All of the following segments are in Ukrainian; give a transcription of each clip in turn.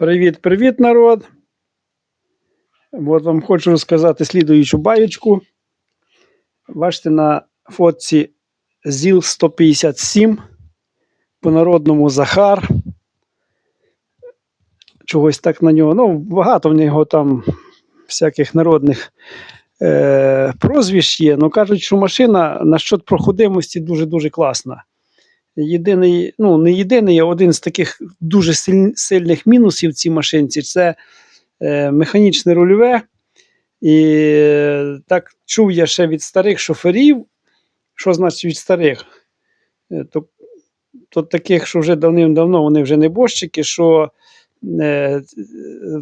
Привіт-привіт, народ. От вам хочу розказати слідуючу баєчку. Бачите, на фотці ЗІЛ 157, по-народному Захар. Чогось так на нього. Ну, багато в нього там всяких народних е, прозвищ є. Ну, кажуть, що машина на щодо проходимості дуже-дуже класна. Єдиний, ну не єдиний, а один з таких дуже силь- сильних мінусів в цій машинці це е, механічне рульове. І е, так чув я ще від старих шоферів. Що значить від старих? Е, То, то таких, що вже давним-давно вони вже не божчики, що е,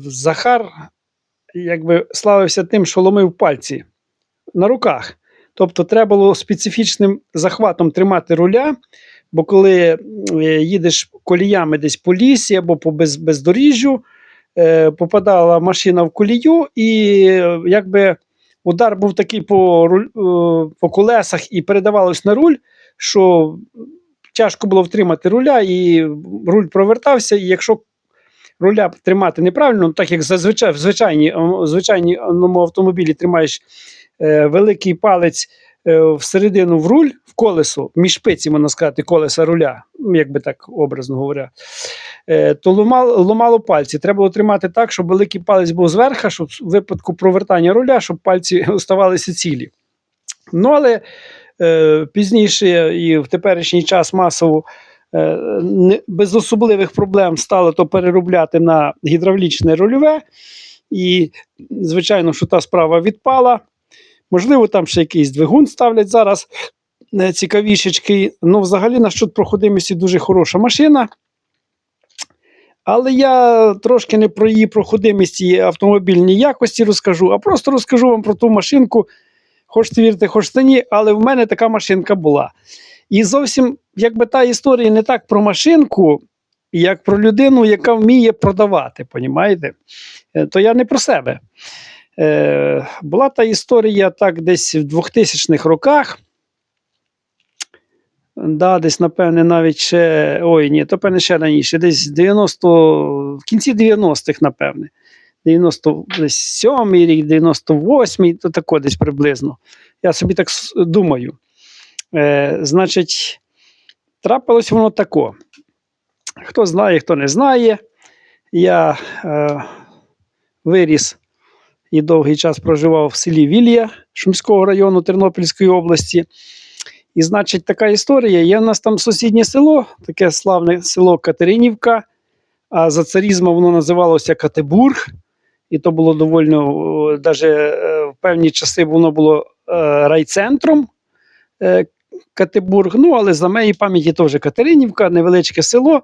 Захар якби славився тим, що ломив пальці на руках. Тобто треба було специфічним захватом тримати руля, бо коли е, їдеш коліями десь по лісі або по без, бездоріжжю, е, попадала машина в колію, і е, якби удар був такий по, е, по колесах і передавалось на руль, що тяжко було втримати руля, і руль провертався. І якщо руля тримати неправильно, так як зазвичай в звичайні, звичайному автомобілі тримаєш е, великий палець всередину в руль, в колесо, між шпиці, можна сказати, колеса руля, як би так образно говоря, е, то ломало, ломало пальці. Треба було тримати так, щоб великий палець був зверху, щоб в випадку провертання руля, щоб пальці оставалися цілі. Ну, але е, пізніше і в теперішній час масово е, не, без особливих проблем стало то переробляти на гідравлічне рульове. І, звичайно, що та справа відпала. Можливо, там ще якийсь двигун ставлять зараз е, цікавішечки. Ну, взагалі, на щодо проходимості дуже хороша машина. Але я трошки не про її проходимість і автомобільні якості розкажу, а просто розкажу вам про ту машинку. Хочете вірити, хочете ні, але в мене така машинка була. І зовсім, якби та історія не так про машинку, як про людину, яка вміє продавати, понімаєте? Е, То я не про себе. Е, була та історія так десь в 2000-х роках. Да, десь, напевне, навіть ще. Ой, ні, то певне ще раніше, десь 90, в кінці 90-х, напевне. 97-й рік, 98-й, то тако десь приблизно. Я собі так думаю. Е, значить, трапилось воно тако. Хто знає, хто не знає. Я е, виріс і довгий час проживав в селі Вілія Шумського району Тернопільської області. І, значить, така історія. Є в нас там сусіднє село, таке славне село Катеринівка, а за царізму воно називалося Катебург. І то було доволі, навіть в певні часи воно було е, райцентром е, Катебург. Ну, але за моєї пам'яті теж Катеринівка, невеличке село.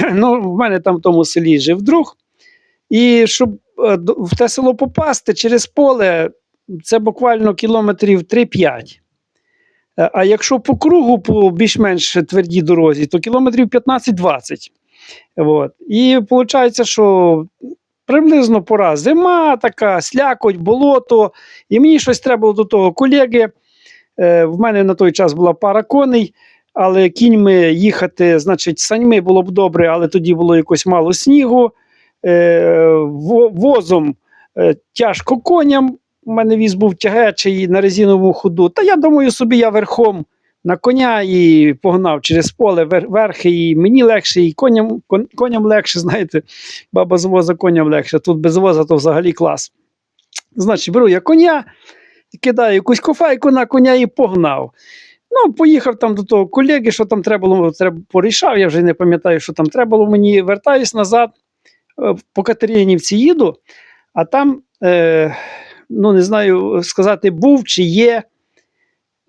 Ну, в мене там в тому селі жив друг. І щоб е, в те село попасти через поле, це буквально кілометрів 3-5. Е, А якщо по кругу, по більш-менш твердій дорозі, то кілометрів 15-20. От. І виходить, що приблизно пора зима, така, слякоть, болото. І мені щось треба було до того колеги. Е, в мене на той час була пара коней, але кіньми їхати, значить, саньми було б добре, але тоді було якось мало снігу. Е, во- возом е, тяжко коням. У мене віз був тягечий на резинову ходу. Та я думаю, собі я верхом на коня і погнав через поле вер- верхи, і мені легше, і коням, кон- коням легше, знаєте, баба з воза коням легше. Тут без воза то взагалі клас. Значить, беру я коня, кидаю якусь кофайку на коня і погнав. Ну, поїхав там до того колеги, що там треба було, треба порішав, я вже не пам'ятаю, що там треба було мені. Вертаюсь назад, по Катеринівці їду, а там, е, ну не знаю сказати, був чи є.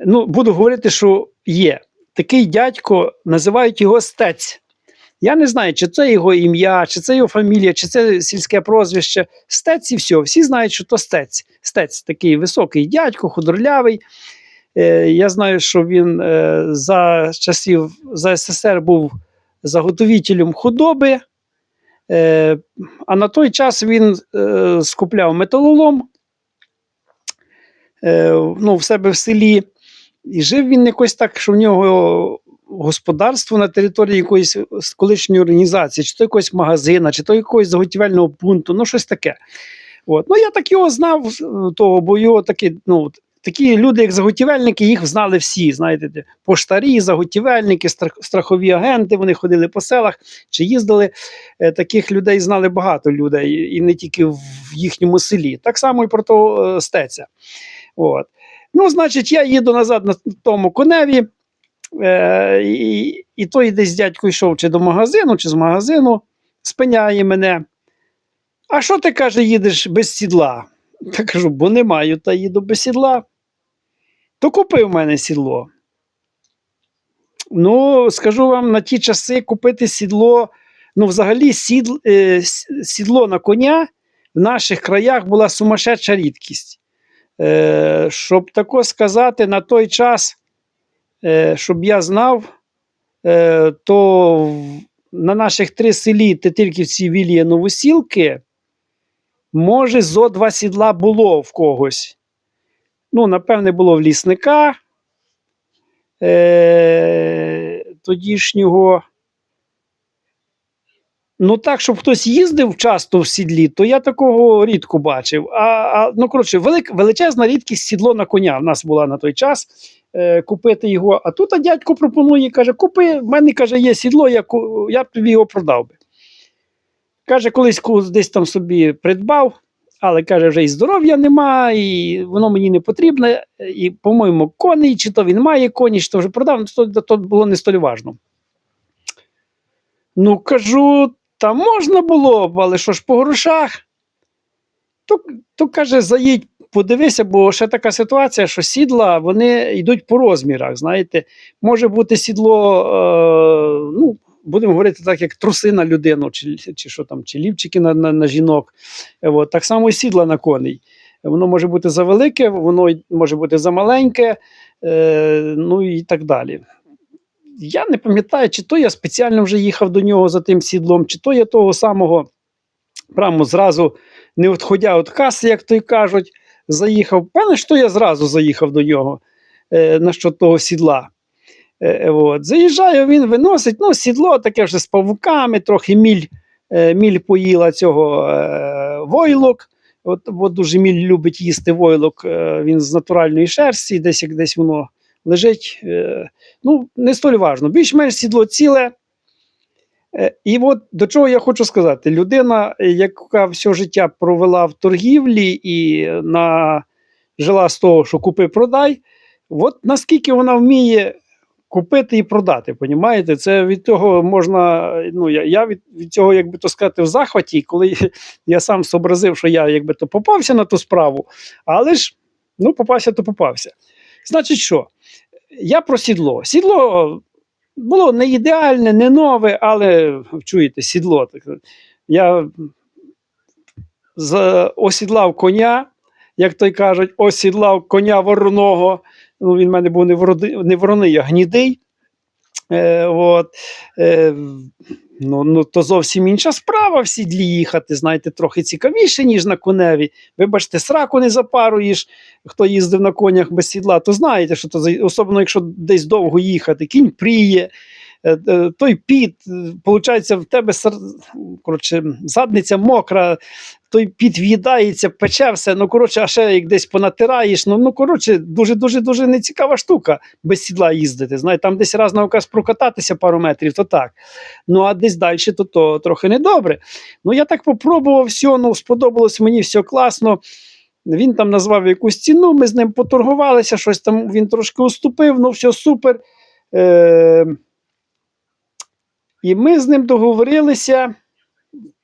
Ну, буду говорити, що є. Такий дядько, називають його стець. Я не знаю, чи це його ім'я, чи це його фамілія, чи це сільське прозвище. Стець і все. Всі знають, що то стець. Стець такий високий дядько, худорлявий. Е, я знаю, що він е, за часів за СССР був заготовителем худоби. Е, а на той час він е, скупляв металолом е, ну, в себе в селі. І жив він якось так, що в нього господарство на території якоїсь колишньої організації, чи то якогось магазина, чи то якогось заготівельного пункту, ну щось таке. От. Ну, я так його знав, того, бо його такі, ну, такі люди, як заготівельники, їх знали всі. Знаєте, поштарі, заготівельники, страх- страхові агенти, вони ходили по селах чи їздили. Е, Таких людей знали багато людей, і не тільки в їхньому селі. Так само і про того е, стеця. От. Ну, значить, я їду назад на тому коневі. Е, і, і той десь дядько йшов чи до магазину, чи з магазину, спиняє мене. А що ти каже, їдеш без сідла? Я кажу, бо не маю, та їду без сідла. То купи в мене сідло. Ну, скажу вам, на ті часи купити сідло, ну, взагалі, сідл, е, сідло на коня в наших краях була сумасшедша рідкість. Е, щоб тако сказати, на той час, е, щоб я знав, е, то на наших три селі Тетирківці, Вілія, Новосілки, може, зо два сідла було в когось. Ну, напевне, було в лісника е, тодішнього. Ну, так, щоб хтось їздив часто в сідлі, то я такого рідко бачив. А, а ну, коротше, велик, величезна рідкість сідло на коня в нас була на той час. Е, купити його. А тут а дядько пропонує, каже: купи, в мене каже, є сідло, я, я б тобі його продав би. Каже, колись десь там собі придбав, але каже, вже і здоров'я нема, і воно мені не потрібне. І, по-моєму, коней, чи то він має коні, чи то вже продав, то, то було не столь важно. Ну, кажу, та можна було б, але що ж по грошах? То, то каже, заїдь, подивися, бо ще така ситуація, що сідла вони йдуть по розмірах. Знаєте, може бути сідло, е, ну, будемо говорити так, як труси на людину, чи, чи що там, чи лівчики на, на, на жінок. Е, От, так само і сідла на коней. Воно може бути завелике, воно може бути замаленьке, е, ну і так далі. Я не пам'ятаю, чи то я спеціально вже їхав до нього за тим сідлом, чи то я того самого прямо зразу, не відходя від каси, як то й кажуть, заїхав. Певне, що я зразу заїхав до нього е, на що того сідла. Е, е, от. Заїжджає, він виносить ну, сідло таке вже з павуками, трохи міль, е, міль поїла цього войлок. От, от дуже міль любить їсти войлок, він з натуральної шерсті, десь як десь воно лежить. Ну, не столь важно. Більш-менш сідло ціле. І от до чого я хочу сказати: людина, яка все життя провела в торгівлі і на, жила з того, що купи-продай, от наскільки вона вміє купити і продати, понімаєте? Це від того можна. Ну, я, я від, від цього, як то сказати, в захваті, коли я сам зобразив, що я якби то попався на ту справу, але ж ну, попався, то попався. Значить, що? Я про сідло. Сідло було не ідеальне, не нове, але чуєте, сідло. Так, я осідлав коня, як той кажуть, осідлав коня вороного. Ну, він в мене був не, вроди, не вороний, а гнідий. Е, от, е, ну, ну, то зовсім інша справа в сідлі їхати, знаєте, трохи цікавіше, ніж на коневі. Вибачте, сраку не запаруєш, хто їздив на конях без сідла, то знаєте, що то особливо, якщо десь довго їхати, кінь пріє, той піт, виходить, в тебе коротше, задниця мокра, той піт в'їдається, пече все. Ну, коротше, а ще як десь понатираєш. Ну, ну коротше, дуже дуже нецікава штука без сідла їздити. Знаєте, там десь раз на оказ прокататися пару метрів, то так. Ну, а десь далі, то, то трохи недобре. Ну, я так попробував все, ну, сподобалось мені все класно. Він там назвав якусь ціну, ми з ним поторгувалися, щось там він трошки уступив, ну все супер. Е- і ми з ним договорилися.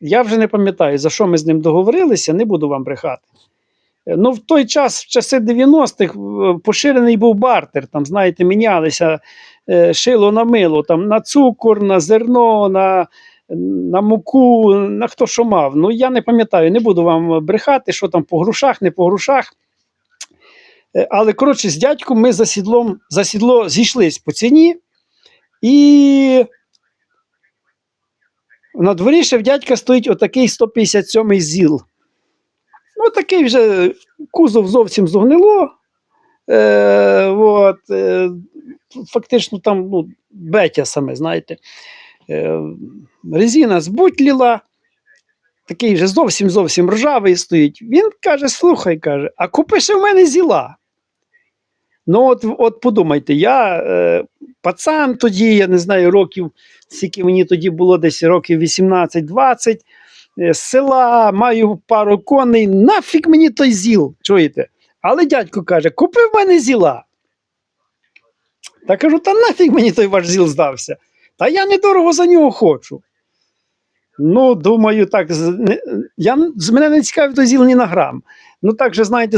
Я вже не пам'ятаю, за що ми з ним договорилися, не буду вам брехати. Ну, в той час, в часи 90-х, е, поширений був бартер. Там, знаєте, мінялися е, шило на мило, там, на цукор, на зерно, на, на муку, на хто що мав. Ну, я не пам'ятаю, не буду вам брехати, що там по грушах, не по грушах. Е, Але, коротше, з дядьком ми за, сідлом, за сідло зійшлись по ціні. І на дворі ще в дядька стоїть отакий 157-й ЗІЛ. Ну, такий вже кузов зовсім зогнило. Е, от, е, фактично там ну, бетя саме, знаєте. Е, резина збутліла, такий вже зовсім зовсім ржавий стоїть. Він каже: слухай, каже, а купи ще в мене зіла. Ну, от, от подумайте, я е, пацан тоді, я не знаю, років, скільки мені тоді було десь років 18-20, е, з села, маю пару коней, нафіг мені той зіл, чуєте? Але дядько каже: купи в мене зіла. Та кажу, та нафіг мені той ваш зіл здався. Та я недорого за нього хочу. Ну, думаю, так, я, мене не цікавить той зіл ні на грам. Ну, так же, знаєте,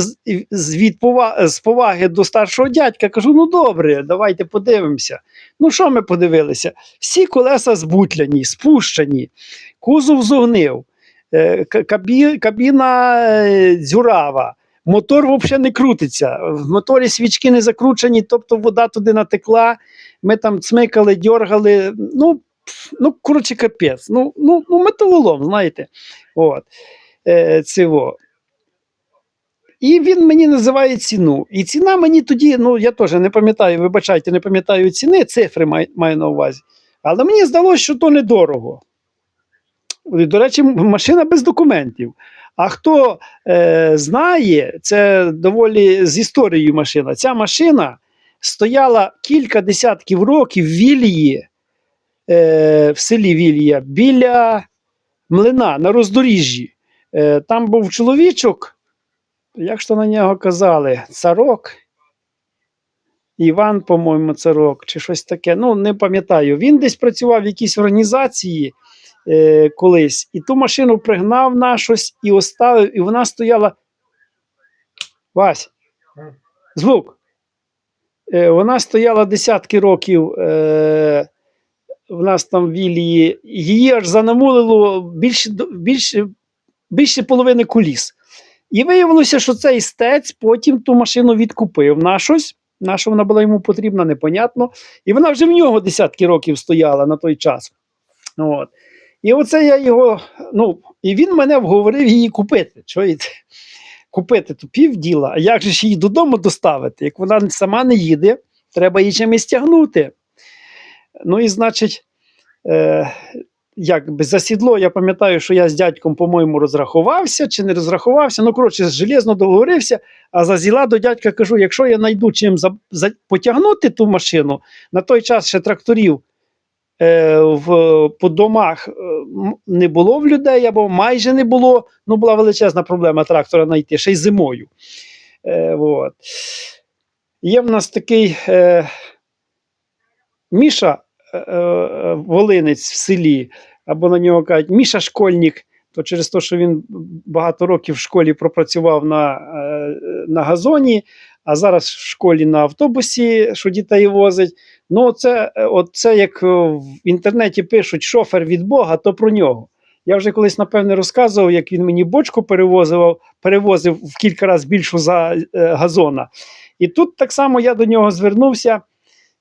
з, від пова, з поваги до старшого дядька кажу: ну добре, давайте подивимося. Ну, що ми подивилися? Всі колеса збутляні, спущені, кузов зогнив, е, кабі, кабіна е, дзюрава. Мотор взагалі не крутиться. В моторі свічки не закручені, тобто вода туди натекла. Ми там цмикали, дьоргали. Ну, ну коротше, капець. Ну, ну, ну металолом, знаєте. От. Е, цього. І він мені називає ціну. І ціна мені тоді, ну я теж не пам'ятаю, вибачайте, не пам'ятаю ціни, цифри маю, маю на увазі. Але мені здалося, що то недорого. До речі, машина без документів. А хто е, знає, це доволі з історією машина. Ця машина стояла кілька десятків років в Вілії, е, в селі Вілія, біля млина на роздоріжжі. Е, там був чоловічок, як ж на нього казали, царок. Іван, по-моєму, царок, чи щось таке. Ну, не пам'ятаю. Він десь працював в якійсь організації е, колись, і ту машину пригнав на щось і оставив, і вона стояла. Вась, звук. Е, вона стояла десятки років. Е, в нас там в Вілії, її аж занамулило більше, більше, більше половини куліс. І виявилося, що цей стець потім ту машину відкупив на щось. На що вона була йому потрібна, непонятно. І вона вже в нього десятки років стояла на той час. От. І оце я його. Ну, і він мене вговорив її купити. Чуєте? Купити то півділа. А як же ж її додому доставити? Як вона сама не їде, треба її чимось тягнути. Ну і значить, е, якби за сідло, я пам'ятаю, що я з дядьком, по-моєму, розрахувався чи не розрахувався. Ну, коротше, железно договорився. А за зіла до дядька кажу: якщо я знайду чим за, за, потягнути ту машину, на той час ще тракторів е, в, по домах е, не було в людей, або майже не було. Ну, була величезна проблема трактора знайти, ще й зимою. Е, от. Є в нас такий е, Міша Волинець в селі, або на нього кажуть Міша Школьник. То через те, що він багато років в школі пропрацював на, е, на газоні, а зараз в школі на автобусі, що дітей возить. Ну, це, е, це як е, в інтернеті пишуть шофер від Бога, то про нього. Я вже колись, напевне, розказував, як він мені бочку перевозив, перевозив в кілька разів більшу за е, газона. І тут так само я до нього звернувся,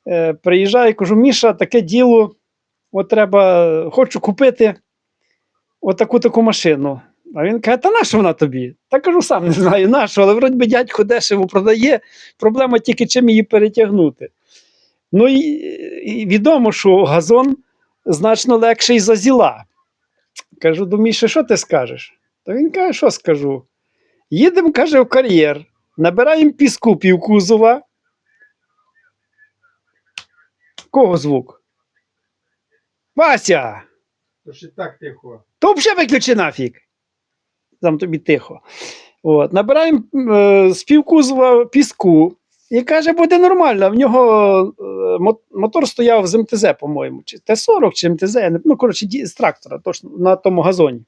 е, приїжджаю кажу: Міша, таке діло, от треба, хочу купити отаку таку машину. А він каже: Та на що вона тобі? Та кажу, сам не знаю, на що, але вроді би дядько дешево продає. Проблема тільки чим її перетягнути. Ну і, і відомо, що газон значно легший за зіла. Кажу до Міші, що ти скажеш? Та він каже, що скажу? Їдемо, каже, в кар'єр, набираємо піску півкузова. Кого звук? Вася! То і так тихо. То взагалі виключи нафіг. Там тобі тихо. От. Набираємо е, з піску. І каже, буде нормально. В нього е, мотор стояв з МТЗ, по-моєму, чи Т-40, чи МТЗ, ну, коротше, з трактора, точно, на тому газоні.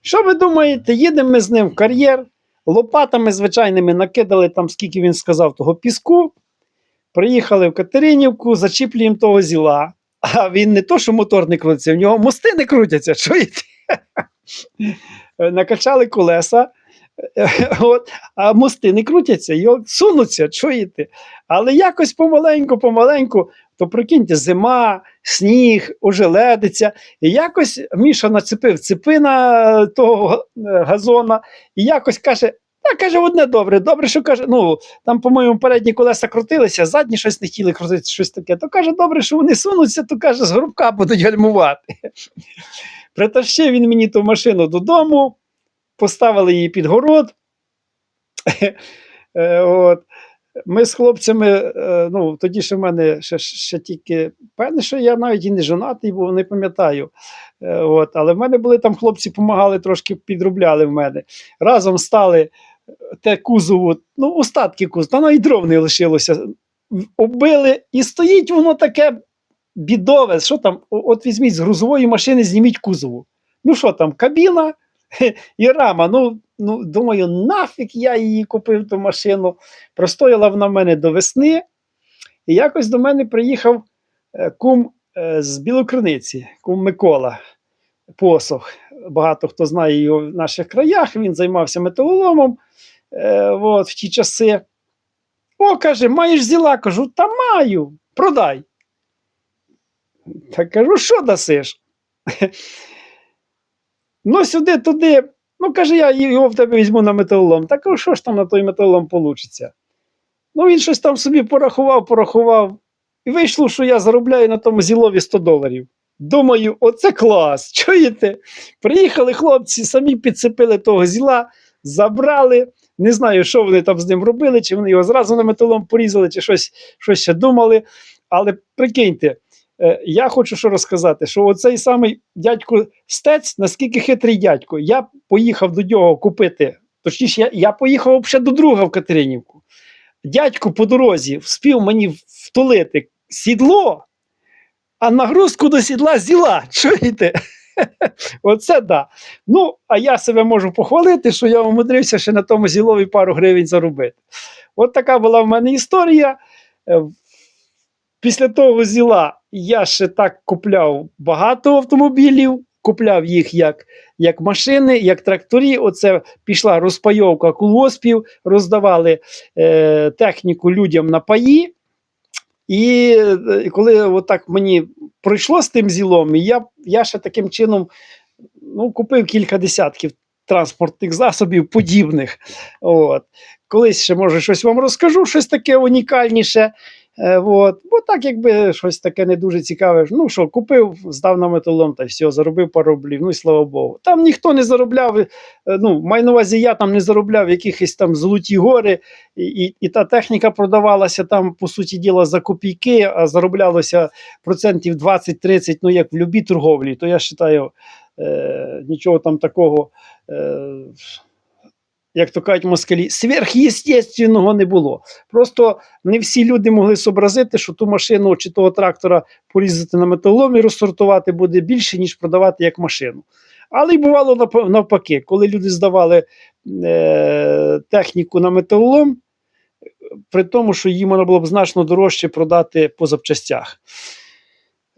Що ви думаєте, їдемо ми з ним в кар'єр, лопатами звичайними накидали там, скільки він сказав, того піску. Приїхали в Катеринівку, зачіплюємо того зіла. А він не то, що мотор не крутиться, в нього мости не крутяться. Чуєте? Накачали колеса, от, а мости не крутяться, його сунуться, чуєте? Але якось помаленьку, помаленьку, то прикиньте, зима, сніг, ожеледиться. І якось Міша нацепив цепи на того е, газона, і якось каже: Та каже, одне добре. Добре, що каже, ну там, по-моєму, передні колеса крутилися, задні щось не хотіли крутити, щось таке. То каже, добре, що вони сунуться, то каже, з грубка будуть гальмувати. Притащив він мені ту машину додому, поставили її під город. Е, От. Ми з хлопцями, е, ну тоді ще в мене ще, ще тільки певне, що я навіть і не жонатий, був, не пам'ятаю. Е, От. Але в мене були там хлопці, допомагали, трошки підробляли в мене. Разом стали те кузову, ну, остатки кузову, та навіть дров не лишилося. Оббили, і стоїть воно таке бідове. Що там? От візьміть з грузової машини, зніміть кузову. Ну що там, кабіна і рама. Ну, ну думаю, нафіг я її купив ту машину. Простояла вона в мене до весни. І якось до мене приїхав е, кум е, з Білокриниці, кум Микола Посох. Багато хто знає його в наших краях. Він займався металоломом е, от, в ті часи. О, каже, маєш зіла? Кажу, та маю, продай. Та кажу, що дасиш? ну, сюди, туди. Ну, каже, я його в тебе візьму на металолом. Та кажу, що ж там на той металолом вийде? Ну, він щось там собі порахував, порахував. І вийшло, що я заробляю на тому зілові 100 доларів. Думаю, оце клас. Чуєте? Приїхали хлопці, самі підцепили того зіла, забрали. Не знаю, що вони там з ним робили, чи вони його зразу на металом порізали, чи щось, щось ще думали. Але прикиньте, е, я хочу що розказати, що оцей самий дядько Стець, наскільки хитрий дядько, я поїхав до нього купити. Точніше, я, я поїхав ще до друга в Катеринівку. Дядько по дорозі вспів мені втулити сідло, а нагрузку до сідла зіла. Чуєте? Оце да. Ну, а я себе можу похвалити, що я умудрився ще на тому зілові пару гривень заробити. От така була в мене історія. Е, Після того зіла я ще так купляв багато автомобілів, купляв їх як, як машини, як тракторі. Оце пішла розпайовка колгоспів, роздавали е, техніку людям на паї. І е, коли отак мені пройшло з тим зілом, і я, я ще таким чином ну, купив кілька десятків транспортних засобів подібних. От. Колись ще, може, щось вам розкажу, щось таке унікальніше. Е, от. Бо так, якби щось таке не дуже цікаве. Ну що, купив, здав на металом та все, заробив пару рублів, ну і слава Богу. Там ніхто не заробляв, е, ну, маю на увазі, я там не заробляв якихось там золоті гори, і, і, і та техніка продавалася там, по суті діла, за копійки, а зароблялося процентів 20-30, ну як в любій торговлі, то я вважаю, е, нічого там такого. Е, як то кажуть москалі, сверхъестественного не було. Просто не всі люди могли зобразити, що ту машину чи того трактора порізати на металолом і розсортувати буде більше, ніж продавати як машину. Але й бувало навпаки, коли люди здавали е, техніку на металолом, при тому, що її можна було б значно дорожче продати по запчастях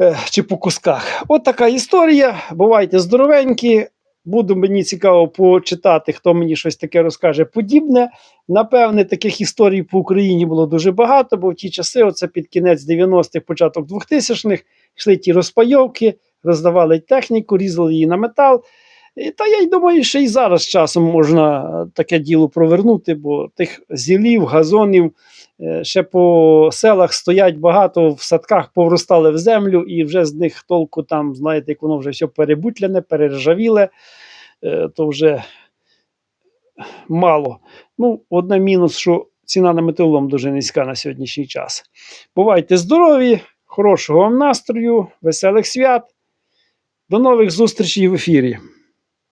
е, чи по кусках. От така історія. Бувайте здоровенькі. Буду мені цікаво почитати, хто мені щось таке розкаже подібне. Напевне, таких історій по Україні було дуже багато, бо в ті часи, оце під кінець 90-х, початок 2000-х, йшли ті розпайовки, роздавали техніку, різали її на метал. І, та я й думаю, що і зараз часом можна е, таке діло провернути, бо тих зілів, газонів е, ще по селах стоять багато, в садках повростали в землю, і вже з них толку там, знаєте, як воно вже все перебутляне, перержавіле, е, то вже мало. Ну, одне мінус, що ціна на металолом дуже низька на сьогоднішній час. Бувайте здорові, хорошого вам настрою, веселих свят. До нових зустрічей в ефірі.